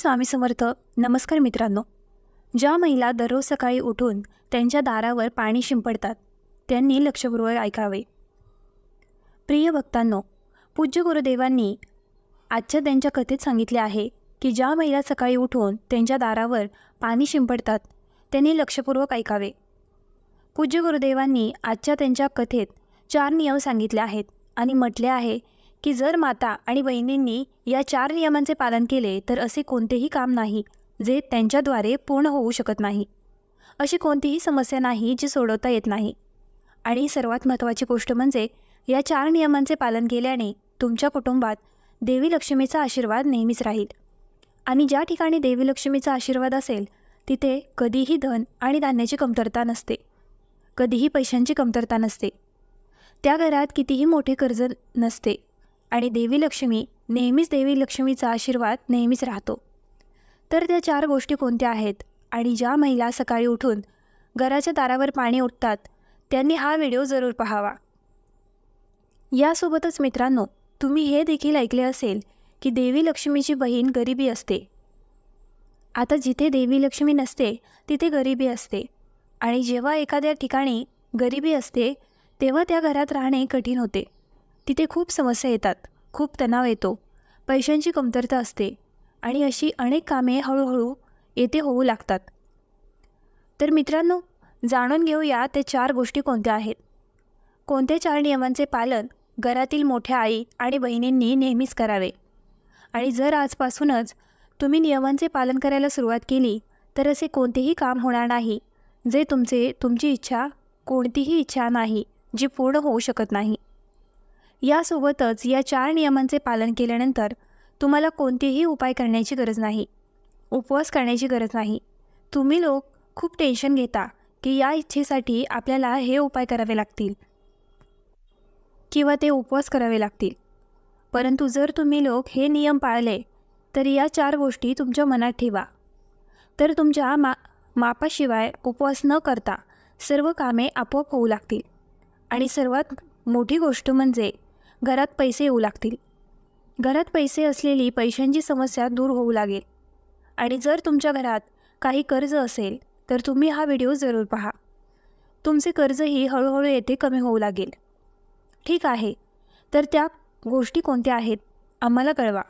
स्वामी समर्थ नमस्कार मित्रांनो. ज्या महिला दररोज सकाळी उठून त्यांच्या दारावर पाणी शिंपडतात त्यांनी लक्षपूर्वक ऐकावे. प्रिय भक्तांनो पूज्य गुरुदेवांनी आजच्या त्यांच्या कथेत सांगितले आहे की ज्या महिला सकाळी उठून त्यांच्या दारावर पाणी शिंपडतात त्यांनी लक्षपूर्वक ऐकावे. पूज्य गुरुदेवांनी आजच्या त्यांच्या कथेत चार नियम सांगितले आहेत आणि म्हटले आहे की जर माता आणि बहिणींनी या चार नियमांचे पालन केले तर असे कोणतेही काम नाही जे त्यांच्याद्वारे पूर्ण होऊ शकत नाही. अशी कोणतीही समस्या नाही जी सोडवता येत नाही. आणि सर्वात महत्त्वाची गोष्ट म्हणजे या चार नियमांचे पालन केल्याने तुमच्या कुटुंबात देवी लक्ष्मीचा आशीर्वाद नेहमीच राहील. आणि ज्या ठिकाणी देवी लक्ष्मीचा आशीर्वाद असेल तिथे कधीही धन आणि धान्याची कमतरता नसते. कधीही पैशांची कमतरता नसते. त्या घरात कितीही मोठे कर्ज नसते. आणि देवी लक्ष्मी नेहमीच देवी लक्ष्मीचा आशीर्वाद नेहमीच राहतो. तर त्या चार गोष्टी कोणत्या आहेत? आणि ज्या महिला सकाळी उठून घराच्या दारावर पाणी ओततात त्यांनी हा व्हिडिओ जरूर पाहावा. यासोबतच मित्रांनो तुम्ही हे देखील ऐकले असेल की देवी लक्ष्मीची बहीण गरिबी असते. आता जिथे देवी लक्ष्मी नसते तिथे गरिबी असते. आणि जेव्हा एखाद्या ठिकाणी गरिबी असते तेव्हा त्या घरात राहणे कठीण होते. तिथे खूप समस्या येतात. खूप तणाव येतो. पैशांची कमतरता असते. आणि अशी अनेक कामे हळूहळू येथे होऊ लागतात. तर मित्रांनो जाणून घेऊया ते चार गोष्टी कोणत्या आहेत? कोणत्या चार नियमांचे पालन घरातील मोठ्या आई आणि बहिणींनी नेहमीच करावे? आणि जर आजपासूनच तुम्ही नियमांचे पालन करायला सुरुवात केली तर असे कोणतेही काम होणार नाही जे तुमचे तुमची इच्छा कोणतीही इच्छा नाही जी पूर्ण होऊ शकत नाही. यासोबतच या चार नियमांचे पालन केल्यानंतर तुम्हाला कोणतेही उपाय करण्याची गरज नाही. उपवास करण्याची गरज नाही. तुम्ही लोक खूप टेन्शन घेता की या इच्छेसाठी आपल्याला हे उपाय करावे लागतील. किंवा ते उपवास करावे लागतील. परंतु जर तुम्ही लोक हे नियम पाळले तर या चार गोष्टी तुमच्या मनात ठेवा. तर तुमच्या मा मापाशिवाय उपवास न करता सर्व कामे आपोआप होऊ लागतील. आणि सर्वात मोठी गोष्ट म्हणजे घरात पैसे येऊ लागतील. घरात पैसे असलेली पैशांची समस्या दूर होऊ लागेल. आणि जर तुमच्या घरात काही कर्ज असेल तर तुम्ही हा व्हिडिओ जरूर पहा. तुमचे कर्जही हळूहळू येथे कमी होऊ लागेल. ठीक आहे. तर त्या गोष्टी कोणत्या आहेत आम्हाला कळवा.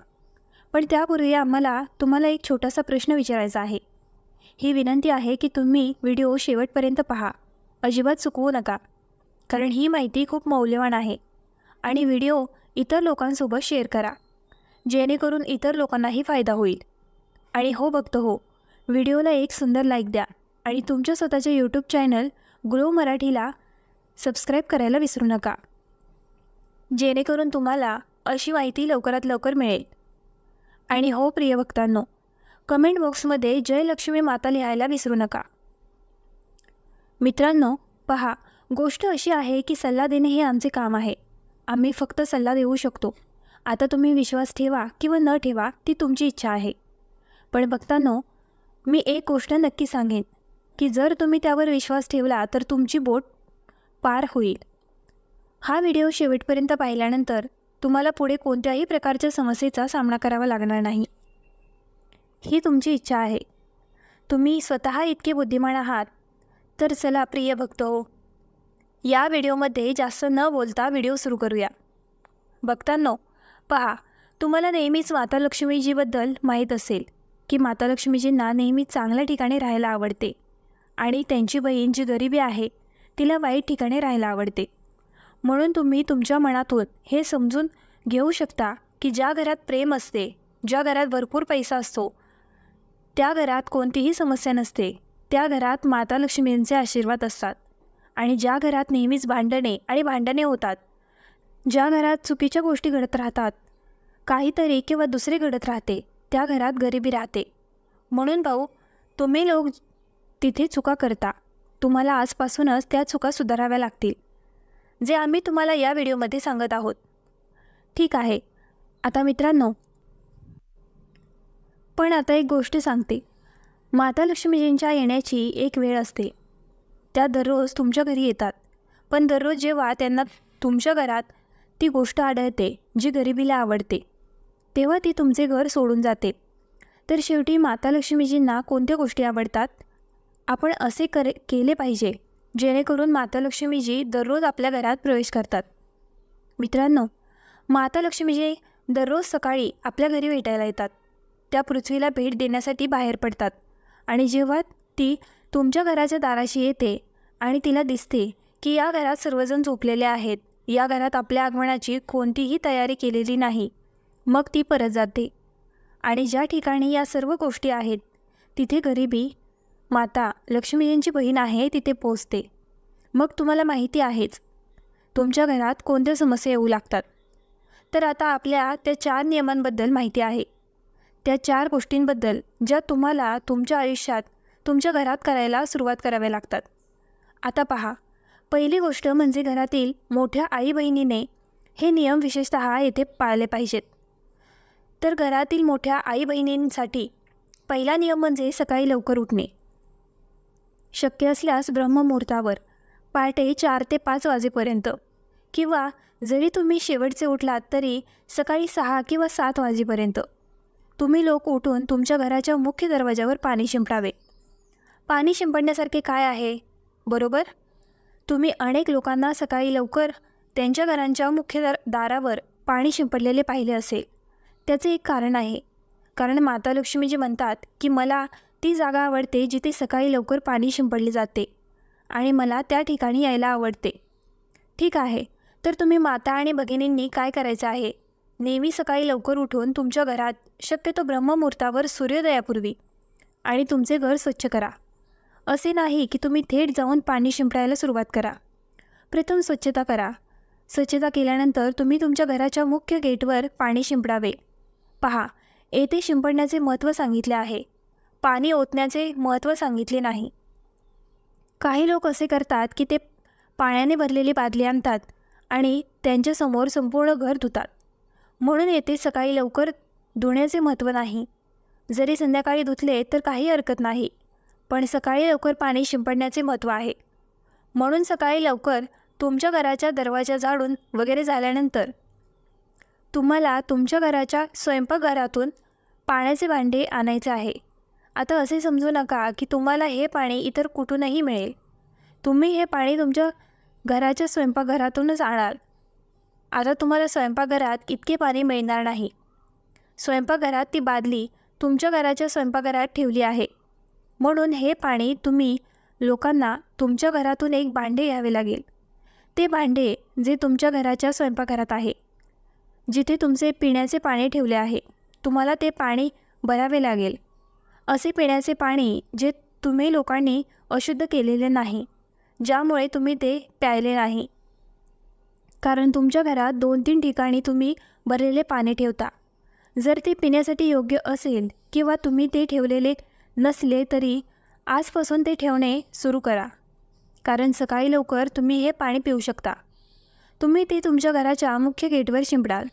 पण त्यापूर्वी आम्हाला तुम्हाला एक छोटासा प्रश्न विचारायचा आहे. ही विनंती आहे की तुम्ही व्हिडिओ शेवटपर्यंत पहा. अजिबात चुकवू नका. कारण ही माहिती खूप मौल्यवान आहे. आणि व्हिडिओ इतर लोकांसोबत शेअर करा. जेणेकरून इतर लोकांनाही फायदा होईल. आणि हो बघतो हो व्हिडिओला एक सुंदर लाईक द्या आणि तुमच्या स्वतःच्या यूट्यूब चॅनल ग्लो मराठीला सबस्क्राईब करायला विसरू नका. जेणेकरून तुम्हाला अशी माहिती लवकरात लवकर मिळेल. आणि हो प्रिय भक्तांनो कमेंट बॉक्समध्ये जय लक्ष्मी माता लिहायला विसरू नका. मित्रांनो पहा गोष्ट अशी आहे की सल्ला देणे हे आमचे काम आहे. आम्ही फक्त सल्ला देऊ शकतो. आता तुम्ही विश्वास ठेवा किंवा न ठेवा ती तुमची इच्छा आहे. पण बघतानो मी एक गोष्ट नक्की सांगेन की जर तुम्ही त्यावर विश्वास ठेवला तर तुमची बोट पार होईल. हा व्हिडिओ शेवटपर्यंत पाहिल्यानंतर तुम्हाला पुढे कोणत्याही प्रकारच्या समस्येचा सामना करावा लागणार नाही. ही तुमची इच्छा आहे. तुम्ही स्वतः इतके बुद्धिमान आहात तर चला प्रिय भक्त हो या व्हिडिओमध्ये जास्त न बोलता व्हिडिओ सुरू करूया. बघतांनो पहा तुम्हाला नेहमीच माता लक्ष्मीजीबद्दल माहीत असेल की माता लक्ष्मीजींना नेहमी चांगल्या ठिकाणी राहायला आवडते आणि त्यांची बहीण जी गरिबी आहे तिला वाईट ठिकाणी राहायला आवडते. म्हणून तुम्ही तुमच्या मनातून हे समजून घेऊ शकता की ज्या घरात प्रेम असते ज्या घरात भरपूर पैसा असतो त्या घरात कोणतीही समस्या नसते त्या घरात माता लक्ष्मींचे आशीर्वाद असतात. आणि ज्या घरात नेहमीच भांडणे आणि भांडणे होतात ज्या घरात चुकीच्या गोष्टी घडत राहतात काहीतरी किंवा दुसरे घडत राहते त्या घरात गरिबी राहते. म्हणून भाऊ तुम्ही लोक तिथे चुका करता. तुम्हाला आजपासूनच त्या चुका सुधाराव्या लागतील. जे आम्ही तुम्हाला या व्हिडिओमध्ये सांगत आहोत. ठीक आहे. आता मित्रांनो. पण आता एक गोष्ट सांगते. माता लक्ष्मीजींच्या येण्याची एक वेळ असते. त्या दररोज तुमच्या घरी येतात. पण दररोज जेव्हा त्यांना तुमच्या घरात ती गोष्ट आढळते जी गरिबीला आवडते तेव्हा ती तुमचे घर सोडून जाते. तर शेवटी माता लक्ष्मीजींना कोणत्या गोष्टी आवडतात? आपण असे करे केले पाहिजे जेणेकरून माता लक्ष्मीजी दररोज आपल्या घरात प्रवेश करतात. मित्रांनो माता लक्ष्मीजी दररोज सकाळी आपल्या घरी भेटायला येतात. त्या पृथ्वीला भेट देण्यासाठी बाहेर पडतात. आणि जेव्हा ती तुमच्या घराच्या दाराशी येते आणि तिला दिसते की या घरात सर्वजण झोपलेले आहेत. या घरात आपल्या आगमनाची कोणतीही तयारी केलेली नाही. मग ती परत जाते. आणि ज्या ठिकाणी या सर्व गोष्टी आहेत तिथे गरिबी माता लक्ष्मीजींची बहीण आहे तिथे पोचते मग तुम्हाला माहिती आहेच तुमच्या घरात कोणत्या समस्या येऊ लागतात. तर आता आपल्या त्या चार नियमांबद्दल माहिती आहे. त्या चार गोष्टींबद्दल ज्या तुम्हाला तुमच्या आयुष्यात तुमच्या घरात करायला सुरुवात कराव्या लागतात. आता पहा पहिली गोष्ट म्हणजे घरातील मोठ्या आई बहिणीने हे नियम विशेषत येथे पाळले पाहिजेत. तर घरातील मोठ्या आई बहिणींसाठी पहिला नियम म्हणजे सकाळी लवकर उठणे. शक्य असल्यास ब्रह्ममुहूर्तावर पहाटे चार ते पाच वाजेपर्यंत किंवा जरी तुम्ही शेवटचे उठलात तरी सकाळी सहा किंवा सात वाजेपर्यंत. तुम्ही लोक उठून तुमच्या घराच्या मुख्य दरवाजावर पाणी शिंपडावे. पाणी शिंपडण्यासारखे काय आहे? बरोबर? तुम्ही अनेक लोकांना सकाळी लवकर त्यांच्या घरांच्या मुख्य दार दारावर पाणी शिंपडलेले पाहिले असेल. त्याचे एक कारण आहे. कारण माता लक्ष्मी जी म्हणतात की मला ती जागा आवडते जिथे सकाळी लवकर पाणी शिंपडले जाते आणि मला त्या ठिकाणी यायला आवडते. ठीक आहे. तर तुम्ही माता आणि भगिनींनी काय करायचं आहे? नेहमी सकाळी लवकर उठून तुमच्या घरात शक्यतो ब्रह्ममुहूर्तावर सूर्योदयापूर्वी आणि तुमचे घर स्वच्छ करा. असे नाही की तुम्ही थेट जाऊन पाणी शिंपडायला सुरुवात करा. प्रथम स्वच्छता करा. स्वच्छता केल्यानंतर तुम्ही तुमच्या घराच्या मुख्य गेटवर पाणी शिंपडावे. पहा येथे शिंपडण्याचे महत्त्व सांगितले आहे. पाणी ओतण्याचे महत्त्व सांगितले नाही. काही लोक असे करतात की ते पाण्याने भरलेली बादली आणतात आणि त्यांच्यासमोर संपूर्ण घर धुतात. म्हणून येथे सकाळी लवकर धुण्याचे महत्त्व नाही. जरी संध्याकाळी धुतले तर काही हरकत नाही. पण सकाळी लवकर पाणी शिंपडण्याचे महत्त्व आहे. म्हणून सकाळी लवकर तुमच्या घराच्या दरवाजा झाडून वगैरे झाल्यानंतर तुम्हाला तुमच्या घराच्या स्वयंपाकघरातून पाण्याचे भांडे आणायचे आहे. आता असे समजू नका की तुम्हाला हे पाणी इतर कुठूनही मिळेल. तुम्ही हे पाणी तुमच्या घराच्या स्वयंपाकघरातूनच आणाल. आता तुम्हाला स्वयंपाकघरात इतके पाणी मिळणार नाही. स्वयंपाकघरात ती बादली तुमच्या घराच्या स्वयंपाकघरात ठेवली आहे. म्हणून हे पाणी तुम्ही लोकांना तुमच्या घरातून एक भांडे घ्यावे लागेल. ते भांडे जे तुमच्या घराच्या स्वयंपाकघरात आहे जिथे तुमचे पिण्याचे पाणी ठेवले आहे तुम्हाला ते पाणी भरावे लागेल. असे पिण्याचे पाणी जे तुम्ही लोकांनी अशुद्ध केलेले नाही ज्यामुळे तुम्ही ते प्यायले नाही. कारण तुमच्या घरात दोन तीन ठिकाणी तुम्ही भरलेले पाणी ठेवता. जर ते पिण्यासाठी योग्य असेल किंवा तुम्ही ते ठेवलेले नसले तरी आजपासून ते ठेवणे सुरू करा. कारण सकाळी लवकर तुम्ही हे पाणी पिऊ शकता. तुम्ही ते तुमच्या घराच्या मुख्य गेटवर शिंपडाल.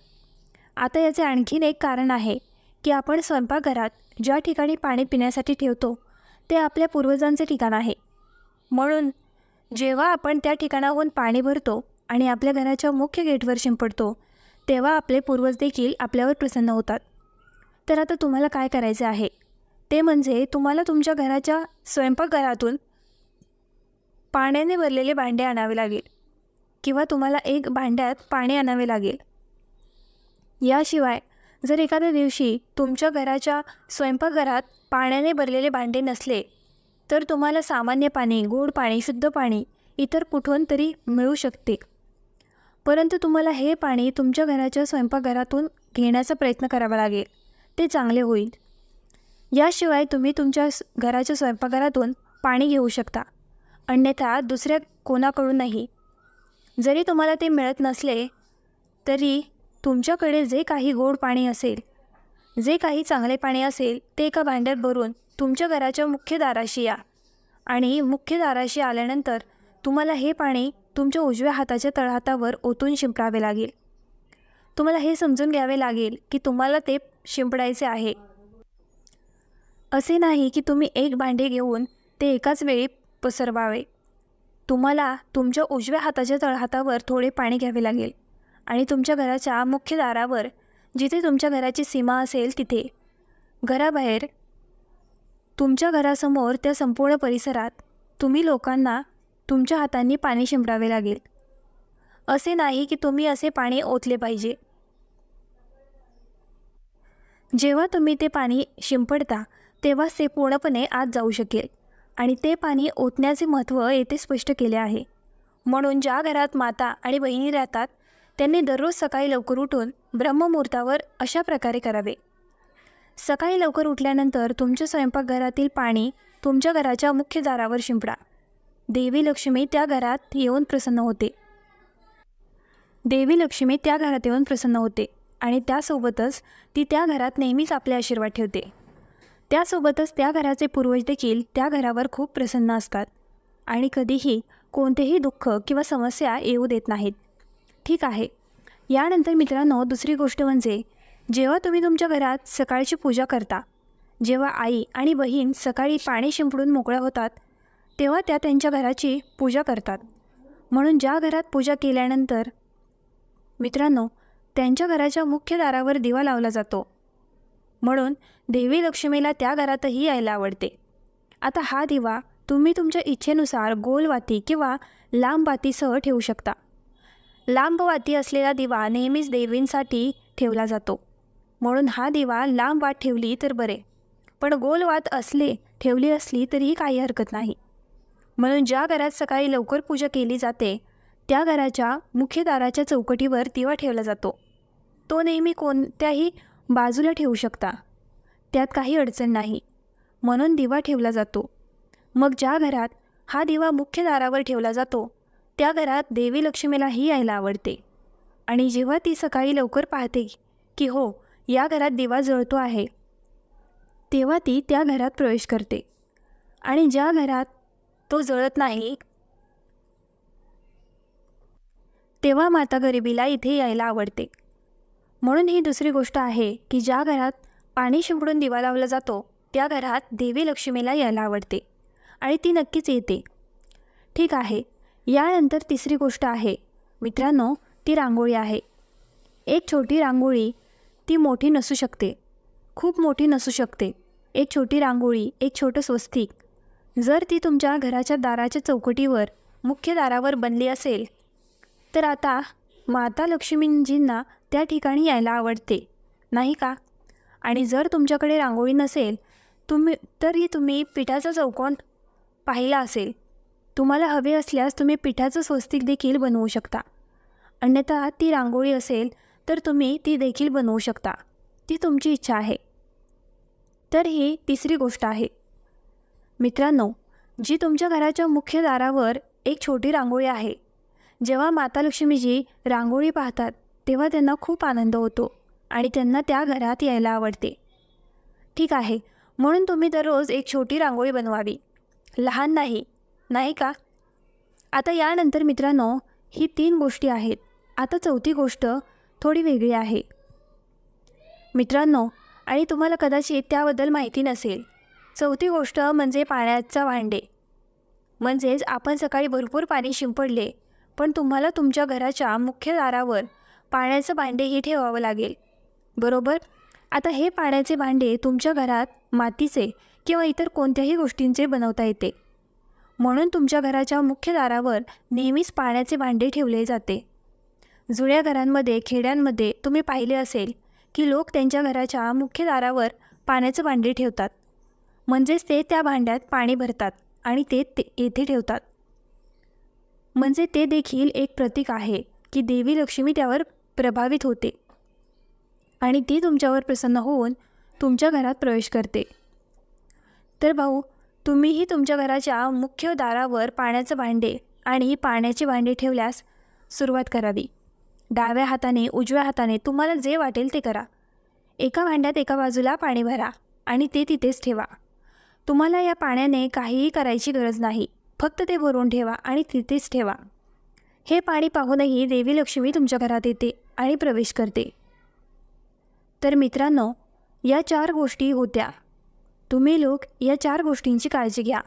आता याचे आणखीन एक कारण आहे की आपण स्वयंपाकघरात ज्या ठिकाणी पाणी पिण्यासाठी ठेवतो ते आपल्या पूर्वजांचे ठिकाण आहे. म्हणून जेव्हा आपण त्या ठिकाणाहून पाणी भरतो आणि आपल्या घराच्या मुख्य गेटवर शिंपडतो तेव्हा आपले पूर्वज देखील आपल्यावर प्रसन्न होतात. तर आता तुम्हाला काय करायचे आहे? ते म्हणजे तुम्हाला तुमच्या घराच्या स्वयंपाकघरातून पाण्याने भरलेले भांडे आणावे लागेल किंवा तुम्हाला एक भांड्यात पाणी आणावे लागेल. याशिवाय जर एखाद्या दिवशी तुमच्या घराच्या स्वयंपाकघरात पाण्याने भरलेले भांडे नसले तर तुम्हाला सामान्य पाणी गोड पाणी शुद्ध पाणी इतर कुठून तरी मिळू शकते. परंतु तुम्हाला हे पाणी तुमच्या घराच्या स्वयंपाकघरातून घेण्याचा प्रयत्न करावा लागेल. ते चांगले होईल. याशिवाय तुम्ही तुमच्या घराच्या स्वयंपाकघरातून पाणी घेऊ शकता अन्यथा दुसऱ्या कोणाकडूनही. जरी तुम्हाला ते मिळत नसले तरी तुमच्याकडे जे काही गोड पाणी असेल जे काही चांगले पाणी असेल ते एका भांड्यात भरून तुमच्या घराच्या मुख्य दाराशी या. आणि मुख्य दाराशी आल्यानंतर तुम्हाला हे पाणी तुमच्या उजव्या हाताच्या तळहातावर ओतून शिंपडावे लागेल. तुम्हाला हे समजून घ्यावे लागेल की तुम्हाला ते शिंपडायचे आहे. असे नाही की तुम्ही एक भांडे घेऊन ते एकाच वेळी पसरवावे. तुम्हाला तुमच्या उजव्या हाताच्या तळहातावर थोडे पाणी घ्यावे लागेल आणि तुमच्या घराच्या मुख्य दारावर जिथे तुमच्या घराची सीमा असेल तिथे. घराबाहेर तुमच्या घरासमोर त्या संपूर्ण परिसरात तुम्ही लोकांना तुमच्या हातांनी पाणी शिंपडावे लागेल. असे नाही की तुम्ही असे पाणी ओतले पाहिजे. जेव्हा तुम्ही ते पाणी शिंपडता तेव्हाच ते पूर्णपणे आत जाऊ शकेल. आणि ते पाणी ओतण्याचे महत्त्व येथे स्पष्ट केले आहे. म्हणून ज्या घरात माता आणि बहिणी राहतात त्यांनी दररोज सकाळी लवकर उठून ब्रह्ममुहूर्तावर अशा प्रकारे करावे. सकाळी लवकर उठल्यानंतर तुमच्या स्वयंपाकघरातील पाणी तुमच्या घराच्या मुख्य दारावर शिंपडा. देवी लक्ष्मी त्या घरात येऊन प्रसन्न होते. देवी लक्ष्मी त्या घरात येऊन प्रसन्न होते आणि त्यासोबतच ती त्या घरात नेहमीच आपले आशीर्वाद ठेवते. त्यासोबतच त्या घराचे पूर्वज देखील त्या घरावर खूप प्रसन्न असतात आणि कधीही कोणतेही दुःख किंवा समस्या येऊ देत नाहीत. ठीक आहे. यानंतर मित्रांनो दुसरी गोष्ट म्हणजे जेव्हा तुम्ही तुमच्या घरात सकाळची पूजा करता जेव्हा आई आणि बहीण सकाळी पाणी शिंपडून मोकळ्या होतात तेव्हा त्या त्यांच्या घराची पूजा करतात. म्हणून ज्या घरात पूजा केल्यानंतर मित्रांनो त्यांच्या घराच्या मुख्य दारावर दिवा लावला जातो. म्हणून देवी लक्ष्मीला त्या घरातही यायला आवडते. आता हा दिवा तुम्ही तुमच्या इच्छेनुसार गोल वाती किंवा लांब वातीसह ठेवू शकता. लांब वाती असलेला दिवा नेहमीच देवींसाठी ठेवला जातो. म्हणून हा दिवा लांब वाट ठेवली तर बरे. पण गोल वात असले ठेवली असली तरीही काही हरकत नाही. म्हणून ज्या घरात सकाळी लवकर पूजा केली जाते त्या घराच्या मुख्य दाराच्या चौकटीवर दिवा ठेवला जातो. तो नेहमी कोणत्याही बाजूला ठेवू शकता. त्यात काही अडचण नाही. म्हणून दिवा ठेवला जातो. मग ज्या घरात हा दिवा मुख्य दारावर ठेवला जातो त्या घरात देवी लक्ष्मीलाही यायला आवडते. आणि जेव्हा ती सकाळी लवकर पाहते की हो या घरात दिवा जळतो आहे तेव्हा ती त्या घरात प्रवेश करते. आणि ज्या घरात तो जळत नाही तेव्हा माता गरिबीला इथे यायला आवडते. म्हणून ही दुसरी गोष्ट आहे की ज्या घरात पाणी शिंपडून दिवा लावला जातो त्या घरात देवी लक्ष्मीला यायला आवडते आणि ती नक्कीच येते. ठीक आहे यानंतर तिसरी गोष्ट आहे. मित्रांनो ती रांगोळी आहे. एक छोटी रांगोळी ती मोठी नसू शकते. खूप मोठी नसू शकते. एक छोटी रांगोळी एक छोटं स्वस्तिक. जर ती तुमच्या घराच्या दाराच्या चौकटीवर मुख्य दारावर बनली असेल तर आता माता लक्ष्मीजींना त्या ठिकाणी यायला आवडते. नाही का? आणि जर तुमच्याकडे रांगोळी नसेल तुम्ही तरी तुम्ही पिठाचा चौकोन पाहिला असेल. तुम्हाला हवे असल्यास तुम्ही पिठाचं स्वस्तिक देखील बनवू शकता. अन्यथा ती रांगोळी असेल तर तुम्ही ती देखील बनवू शकता. ती तुमची इच्छा आहे. तर ही तिसरी गोष्ट आहे. मित्रांनो जी तुमच्या घराच्या मुख्य दारावर एक छोटी रांगोळी आहे. जेव्हा माता लक्ष्मीजी रांगोळी पाहतात तेव्हा त्यांना खूप आनंद होतो आणि त्यांना त्या घरात यायला आवडते. ठीक आहे म्हणून तुम्ही दररोज एक छोटी रांगोळी बनवावी. लहान नाही नाही का? आता यानंतर मित्रांनो ही तीन गोष्टी आहेत. आता चौथी गोष्ट थोडी वेगळी आहे. मित्रांनो आणि तुम्हाला कदाचित त्याबद्दल माहिती नसेल चौथी गोष्ट म्हणजे पाण्याचा भांडे. म्हणजेच आपण सकाळी भरपूर पाणी शिंपडले पण तुम्हाला तुमच्या घराच्या मुख्य दारावर पाण्याचं भांडेही ठेवावं लागेल. बरोबर? आता हे पाण्याचे भांडे तुमच्या घरात मातीचे किंवा इतर कोणत्याही गोष्टींचे बनवता येते. म्हणून तुमच्या घराच्या मुख्य दारावर नेहमीच पाण्याचे भांडे ठेवले जाते. जुळ्या घरांमध्ये खेड्यांमध्ये तुम्ही पाहिले असेल की लोक त्यांच्या घराच्या मुख्य दारावर पाण्याचं भांडे ठेवतात. म्हणजेच ते त्या भांड्यात पाणी भरतात आणि ते ते येथे ठेवतात. म्हणजे ते देखील एक प्रतीक आहे की देवी लक्ष्मी त्यावर प्रभावित होते. आणि ती तुमच्यावर प्रसन्न होऊन तुमच्या घरात प्रवेश करते. तर भाऊ तुम्हीही तुमच्या घराच्या मुख्य दारावर पाण्याचं भांडे आणि पाण्याचे भांडे ठेवल्यास सुरुवात करावी. डाव्या हाताने उजव्या हाताने तुम्हाला जे वाटेल ते करा. एका भांड्यात एका बाजूला पाणी भरा आणि ते तिथेच ठेवा. तुम्हाला या पाण्याने काहीही करायची गरज नाही. फक्त ते भरून ठेवा आणि तिथेच ठेवा. हे पाणी पाहूनही देवी लक्ष्मी तुमच्या घरात येते आणि प्रवेश करते. तर मित्रांनो या चार गोष्टी होत्या. तुम्ही लोक या चार गोष्टींची काळजी घ्या.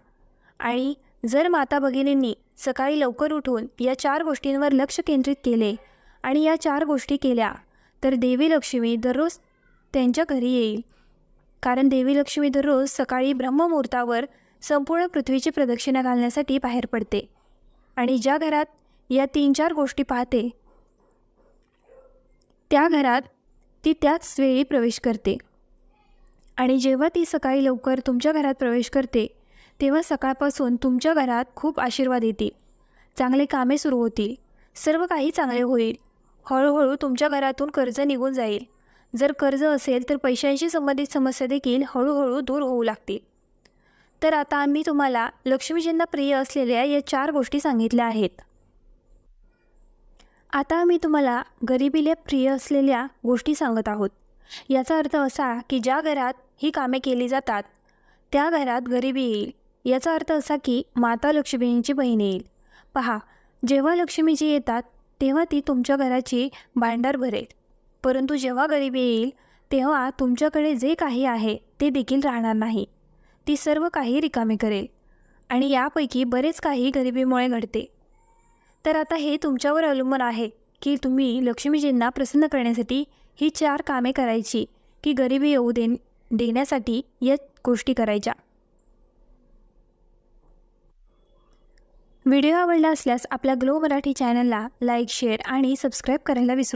आणि जर माता भगिनींनी सकाळी लवकर उठून या चार गोष्टींवर लक्ष केंद्रित केले आणि या चार गोष्टी केल्या तर देवी लक्ष्मी दररोज त्यांच्या घरी येईल. कारण देवी लक्ष्मी दररोज सकाळी ब्रह्ममुहूर्तावर संपूर्ण पृथ्वीची प्रदक्षिणा घालण्यासाठी बाहेर पडते. आणि ज्या घरात या तीन चार गोष्टी पाहते. त्या घरात ती त्याच वेळी प्रवेश करते. आणि जेव्हा ती सकाळी लवकर तुमच्या घरात प्रवेश करते तेव्हा सकाळपासून तुमच्या घरात खूप आशीर्वाद येतील. चांगले कामे सुरू होतील. सर्व काही चांगले होईल. हळूहळू तुमच्या घरातून कर्ज निघून जाईल. जर कर्ज असेल तर पैशांशी संबंधित समस्या देखील हळूहळू दूर होऊ लागतील. तर आता आम्ही तुम्हाला लक्ष्मीजींना प्रिय असलेल्या या चार गोष्टी सांगितल्या आहेत. आता आम्ही तुम्हाला गरिबीला प्रिय असलेल्या गोष्टी सांगत आहोत. याचा अर्थ असा की ज्या घरात ही कामे केली जातात त्या घरात गरिबी येईल. याचा अर्थ असा की माता लक्ष्मीची बहीण येईल. पहा जेव्हा लक्ष्मीजी येतात तेव्हा ती तुमच्या घराची भांडार भरेल. परंतु जेव्हा गरिबी येईल तेव्हा तुमच्याकडे जे काही आहे ते देखील राहणार नाही. ती सर्व काही रिकामे करेल. आणि यापैकी बरेच काही गरिबीमुळे घडते. तर आता हे तुमच्यावर अवलंबून आहे की तुम्ही लक्ष्मीजींना प्रसन्न करण्यासाठी ही चार कामे करायची की गरिबी येऊ दे देण्यासाठी या गोष्टी करायच्या. व्हिडिओ आवडला असल्यास आपल्या ग्लो मराठी चॅनलला लाईक शेअर आणि सबस्क्राईब करायला विसरू